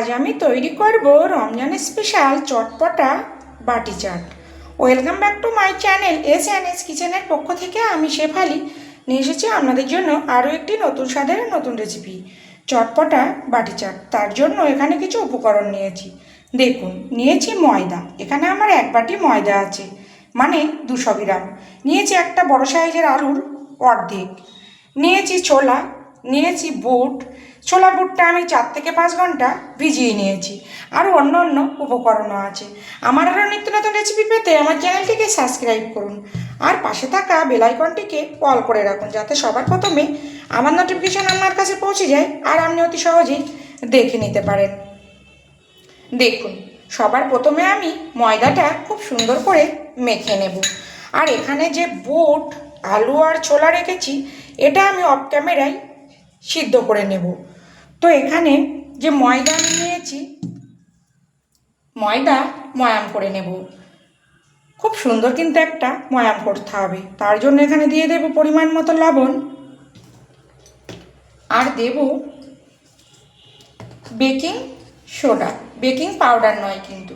আজ আমি তৈরি করব রমজানের স্পেশাল চটপটা বাটি chaat. Welcome back to my channel S N S কিচেনের পক্ষ থেকে আমি শেফালি। নিয়ে এসেছি আপনাদের জন্য আরও একটি নতুন স্বাদের নতুন রেসিপি চটপটা বাটি চাট। তার জন্য এখানে কিছু উপকরণ নিয়েছি। দেখুন, নিয়েছি ময়দা। এখানে আমার এক বাটি ময়দা আছে মানে দুশো গ্রাম। নিয়েছি একটা বড় সাইজের আলুর অর্ধেক। নিয়েছি ছোলা, নিয়েছি বুট ছোলা বুটটা আমি চার থেকে পাঁচ ঘণ্টা ভিজিয়ে নিয়েছি। আরও অন্য অন্য উপকরণও আছে। আমার আরও নিত্য নতুন রেসিপি পেতে আমার চ্যানেলটিকে সাবস্ক্রাইব করুন। আর পাশে থাকা বেলাইকনটিকে অল করে রাখুন যাতে সবার প্রথমে আমার নোটিফিকেশন আপনার কাছে পৌঁছে যায় আর আপনি অতি সহজেই দেখে নিতে পারেন। দেখুন, সবার প্রথমে আমি ময়দাটা খুব সুন্দর করে মেখে নেব। আর এখানে যে বুট, আলু আর ছোলা রেখেছি, এটা আমি অফ ক্যামেরায় সিদ্ধ করে নেব। তো এখানে যে ময়দা আমি নিয়েছি, ময়দা ময়াম করে নেব। খুব সুন্দর কিন্তু একটা ময়াম করতে হবে। তার জন্য এখানে দিয়ে দেব পরিমাণ মতো লবণ। আর দেব বেকিং সোডা। বেকিং পাউডার নয় কিন্তু।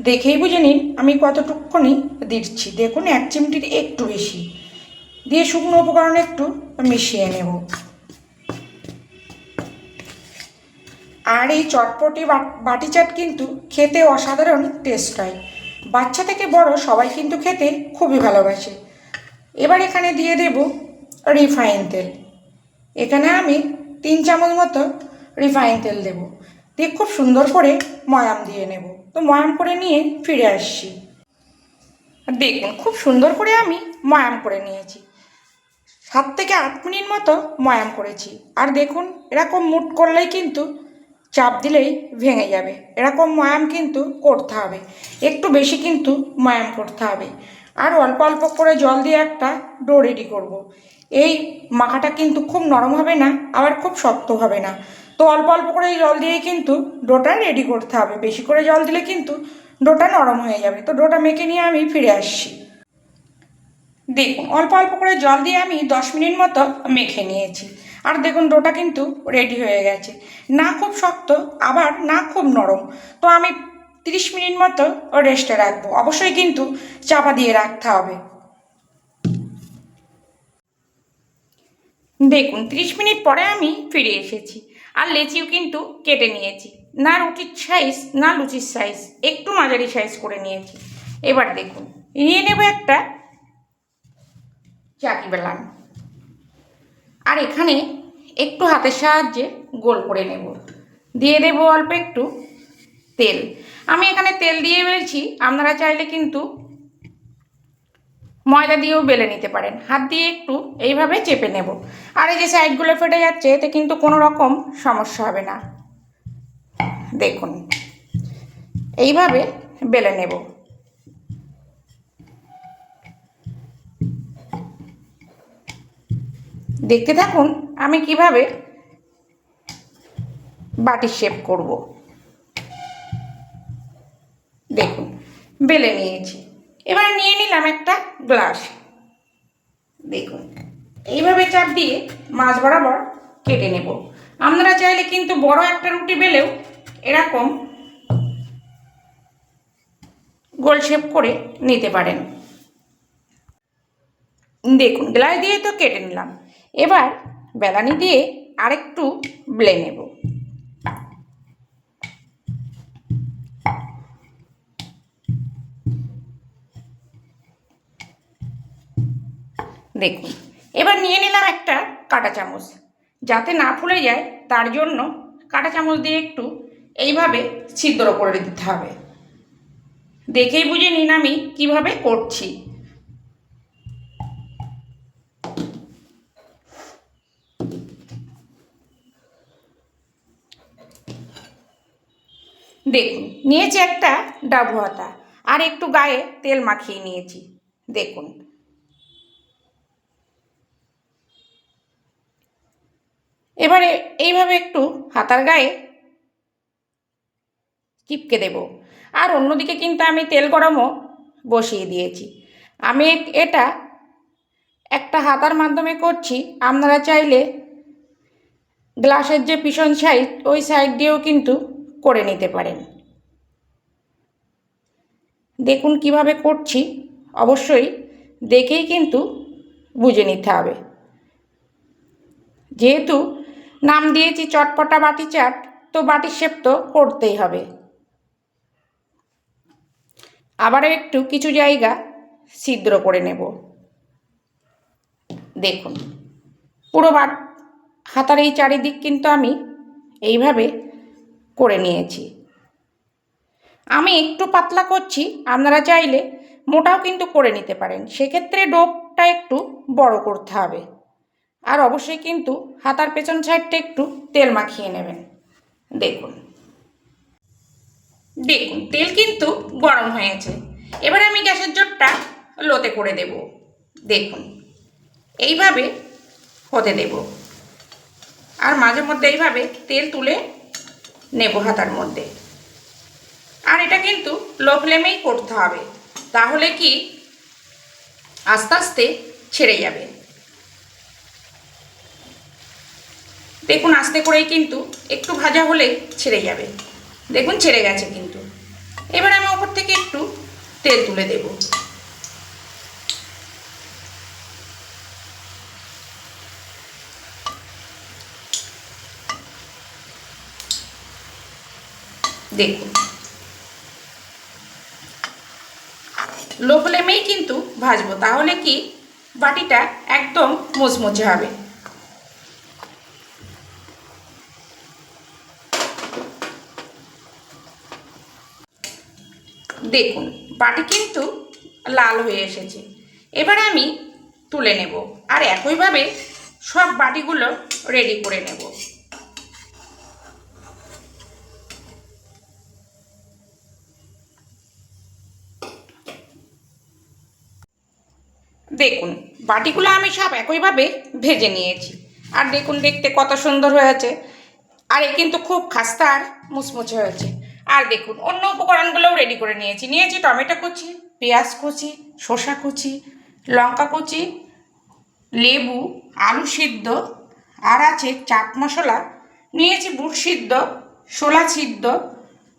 দেখেই বুঝে নিন, আমি কতটুকুনি দিচ্ছি। দেখুন, এক চিমটির একটু বেশি। দিয়ে শুকনো উপকরণ একটু মিশিয়ে নেব। আর এই চটপটি বাটি চাট কিন্তু খেতে অসাধারণ টেস্ট হয়। বাচ্চা থেকে বড় সবাই কিন্তু খেতে খুবই ভালোবাসে। এবার এখানে দিয়ে দেব রিফাইন তেল। এখানে আমি তিন চামচ মতো রিফাইন তেল দেব। দিয়ে খুব সুন্দর করে ময়াম দিয়ে নেব। তো ময়াম করে নিয়ে ফিরে আসছি। দেখুন, খুব সুন্দর করে আমি ময়াম করে নিয়েছি। সাত থেকে আট মিনিট মতো ময়াম করেছি। আর দেখুন, এরকম মুট করলেই কিন্তু চাপ দিলেই ভেঙে যাবে। এরকম ময়াম কিন্তু করতে হবে। একটু বেশি কিন্তু ময়াম করতে হবে। আর অল্প অল্প করে জল দিয়ে একটা ডো রেডি করব। এই মাখাটা কিন্তু খুব নরম হবে না, আবার খুব শক্ত হবে না। তো অল্প অল্প করে জল দিয়েই কিন্তু ডোটা রেডি করতে হবে। বেশি করে জল দিলে কিন্তু ডোটা নরম হয়ে যাবে। তো ডোটা মেখে নিয়ে আমি ফিরে আসছি। দেখুন, অল্প অল্প করে জল দিয়ে আমি দশ মিনিট মতো মেখে নিয়েছি। আর দেখুন ডোটা কিন্তু রেডি হয়ে গেছে। না খুব শক্ত, আবার না খুব নরম। তো আমি তিরিশ মিনিট মতো রেস্টে রাখব। অবশ্যই কিন্তু চাপা দিয়ে রাখতে হবে। দেখুন, তিরিশ মিনিট পরে আমি ফিরে এসেছি। আর লেচিও কিন্তু কেটে নিয়েছি। না রুটির সাইজ না লুচির সাইজ একটু মাঝারি সাইজ করে নিয়েছি। এবার দেখুন, নিয়ে নেব একটা চাকি বেলান আর এখানে একটু হাতের সাহায্যে গোল করে নেব। দিয়ে দেব অল্প একটু তেল। আমি এখানে তেল দিয়ে বেলছি, আপনারা চাইলে কিন্তু ময়দা দিয়েও বেলে নিতে পারেন। হাত দিয়ে একটু এইভাবে চেপে নেব। আর এই যে সাইডগুলো ফেটে যাচ্ছে, এতে কিন্তু কোনো রকম সমস্যা হবে না। দেখুন, এইভাবে বেলে নেব। দেখতে থাকুন, আমি কীভাবে বাটি শেপ করব। দেখুন, বেলে নিয়েছি। এবার নিয়ে নিলাম একটা গ্লাস দেখুন, এইভাবে চাপ দিয়ে মাছ বরাবর কেটে নেব। আপনারা চাইলে কিন্তু বড় একটা রুটি বেলেও এরকম গোল শেপ করে নিতে পারেন। দেখুন গ্লাস দিয়ে তো কেটে নিলাম। এবার বেলানি দিয়ে আরেকটু ব্লে নেব। দেখুন, এবার নিয়ে নিলাম একটা কাঁটা চামচ। যাতে না ফুলে যায়, তার জন্য কাঁটা চামচ দিয়ে একটু এইভাবে ছিদ্র করে দিতে হবে। দেখেই বুঝে নিন আমি কীভাবে করছি। দেখুন, নিয়েছি একটা ডাবু হাতা আর একটু গায়ে তেল মাখিয়ে নিয়েছি। দেখুন। এবারে এইভাবে একটু হাতার গায়ে চিপকে দেব। আর অন্যদিকে কিন্তু আমি তেল গরমও বসিয়ে দিয়েছি। আমি এটা একটা হাতার মাধ্যমে করছি। আপনারা চাইলে গ্লাসের যে পিছন সাইড ওই সাইড দিয়েও কিন্তু করে নিতে পারেন। দেখুন কীভাবে করছি। অবশ্যই দেখেই কিন্তু বুঝে নিতে হবে। যেহেতু নাম দিয়েছি চটপটা বাটি চাট তো বাটি শেপ তো করতেই হবে। আবারও একটু কিছু জায়গা ছিদ্র করে নেব। দেখুন, পুরো বাট, হাতার এই চারিদিক কিন্তু আমি এইভাবে করে নিয়েছি। আমি একটু পাতলা করছি, আপনারা চাইলে মোটাও কিন্তু করে নিতে পারেন। সেক্ষেত্রে ডোপটা একটু বড় করতে হবে। আর অবশ্যই কিন্তু হাতার পেছন সাইডটা একটু তেল মাখিয়ে নেবেন। দেখুন। দেখুন, তেল কিন্তু গরম হয়েছে। এবার আমি গ্যাসের জোরটা লোতে করে দেব। দেখুন, এইভাবে হতে দেব। আর মাঝে মধ্যে এইভাবে তেল তুলে নেব হাতার মধ্যে। আর এটা কিন্তু লো ফ্লেমেই করতে হবে, তাহলে কি আস্তে আস্তে ছেড়ে যাবে। দেখুন, আস্তে করেই কিন্তু একটু ভাজা হলেই ছেড়ে যাবে। দেখুন, ছেড়ে গেছে কিন্তু। এবার আমি ওপর থেকে একটু তেল তুলে দেব। দেখুন। লো ফ্লেমেই কিন্তু ভাজবো, তাহলে কি বাটিটা একদম মুচমুচে হবে। দেখুন, বাটি কিন্তু লাল হয়ে এসেছে। এবার আমি তুলে নেব, আর একইভাবে সব বাটিগুলো রেডি করে নেব। দেখুন বাটিগুলো আমি সব একইভাবে ভেজে নিয়েছি। আর দেখুন, দেখতে কত সুন্দর হয়েছে। আর এ কিন্তু খুব খাস্তা আর মুচমুচে হয়েছে। আর দেখুন, অন্য উপকরণগুলোও রেডি করে নিয়েছি। নিয়েছি টমেটো কুচি, পেঁয়াজ কুচি শসা কুচি, লঙ্কা কুচি, লেবু, আলু সিদ্ধ, আর আছে চাট মশলা। নিয়েছি বুট সিদ্ধ শোলা সিদ্ধ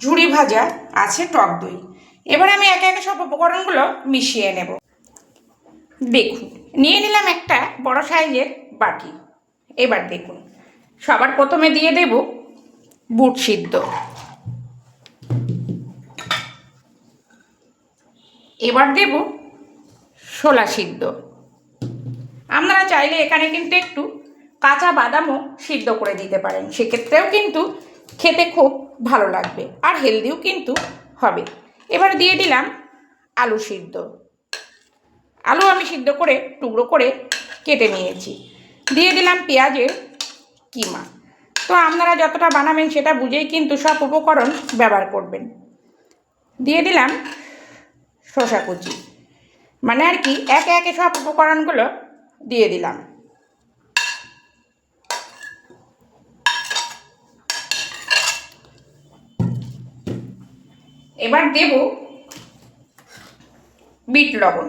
ঝুড়ি ভাজা, আছে টক দই। এবার আমি একে একে সব উপকরণগুলো মিশিয়ে নেব। দেখুন, নিয়ে নিলাম একটা বড় সাইজের বাটি। এবার দেখুন, সবার প্রথমে দিয়ে দেব বুট সিদ্ধ। এবার দেব শোলা সিদ্ধ। আপনারা চাইলে এখানে কিন্তু একটু কাঁচা বাদামও সিদ্ধ করে দিতে পারেন। সেক্ষেত্রেও কিন্তু খেতে খুব ভালো লাগবে আর হেলদিও কিন্তু হবে। এবার দিয়ে দিলাম আলু সিদ্ধ। আলু আমি সিদ্ধ করে, টুকরো করে কেটে নিয়েছি। দিয়ে দিলাম পেঁয়াজের কিমা। তো আপনারা যতটা বানাবেন সেটা বুঝেই কিন্তু সব উপকরণ ব্যবহার করবেন। দিয়ে দিলাম শসা কুচি। মানে আর কি, একে একে সব উপকরণগুলো দিয়ে দিলাম। এবার দেব বিট লবণ।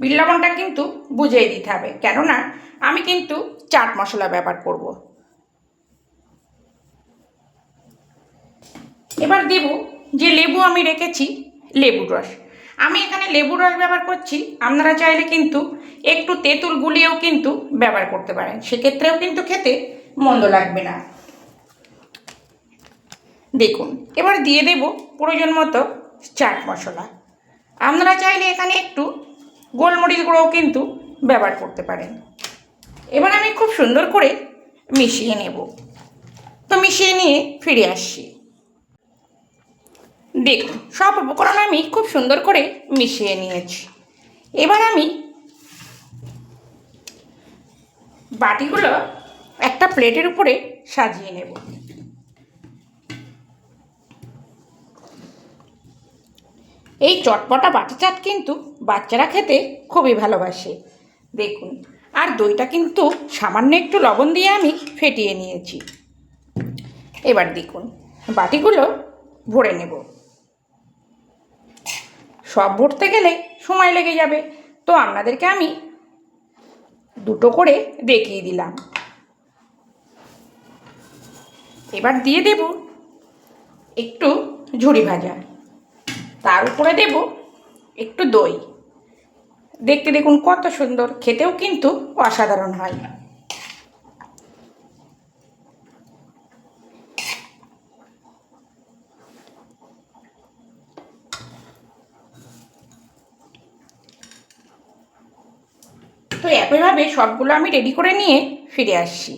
বিট লবণটা কিন্তু বুঝিয়ে দিতে হবে, কেননা আমি কিন্তু চাট মশলা ব্যবহার করব। এবার দেব যে লেবু আমি রেখেছি লেবুর রস। আমি এখানে লেবুর রস ব্যবহার করছি, আপনারা চাইলে কিন্তু একটু তেঁতুল গুলিয়েও কিন্তু ব্যবহার করতে পারেন, সেক্ষেত্রেও কিন্তু খেতে মন্দ লাগবে না। দেখুন, এবার দিয়ে দেব প্রয়োজন মতো চাট মশলা। আপনারা চাইলে এখানে একটু গোলমরিচ গুঁড়োও কিন্তু ব্যবহার করতে পারেন। এবার আমি খুব সুন্দর করে মিশিয়ে নেব। তো মিশিয়ে নিয়ে ফিরে আসছি দেখুন, সব উপকরণ আমি খুব সুন্দর করে মিশিয়ে নিয়েছি। এবার আমি বাটিগুলো একটা প্লেটের উপরে সাজিয়ে নেব। এই চটপটা বাটি চাট কিন্তু বাচ্চারা খেতে খুবই ভালোবাসে। দেখুন, আর দইটা কিন্তু সামান্য একটু লবণ দিয়ে আমি ফেটিয়ে নিয়েছি। এবার দেখুন, বাটিগুলো ভরে নেব। সব ভরতে গেলে সময় লেগে যাবে, তো আপনাদেরকে আমি দুটো করে দেখিয়ে দিলাম। এবার দিয়ে দেব একটু ঝুড়ি ভাজা। তার উপরে দেব একটু দই। দেখতে দেখুন কত সুন্দর, খেতেও কিন্তু অসাধারণ হয়। তো একইভাবে সবগুলো আমি রেডি করে নিয়ে ফিরে আসছি।